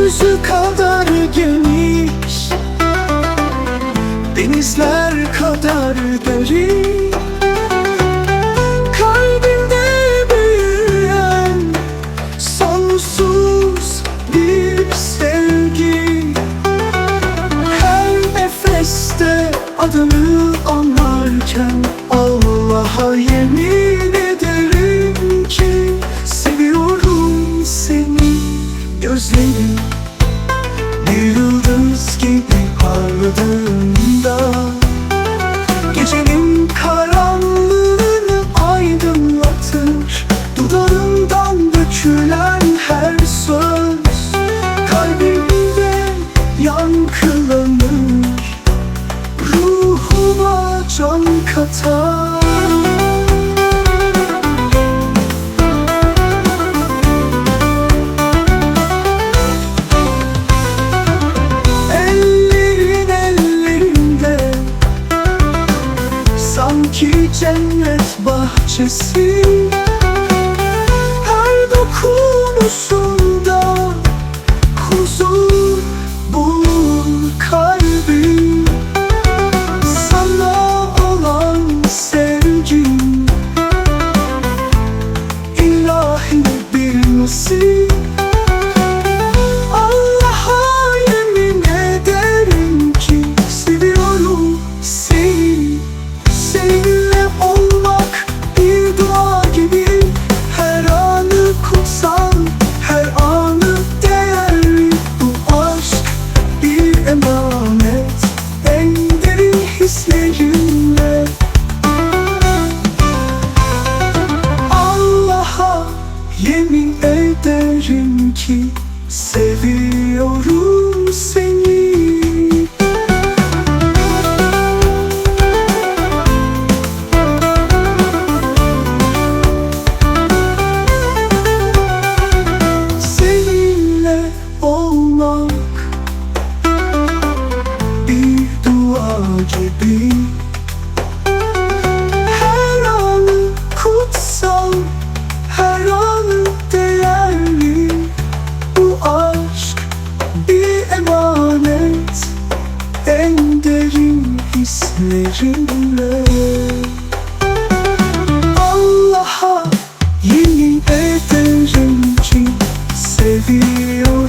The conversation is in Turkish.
Gökyüzü kadar geniş Denizler kadar derin Kalbimde büyüyen Sonsuz bir sevgi. Her nefeste adını anarken Allah'a yemin Ellerin ellerimde Sanki cennet bahçesi nasip Allah'a yemin ederim ki seviyorum seni. Seninle olmak bir dua gibi. Her anı kutsal, her anı değerli. Bu aşk bir emanet. En derin hislerimle yemin ederim ki sözlerimle Allah'a yemin ederim ki seviyorum.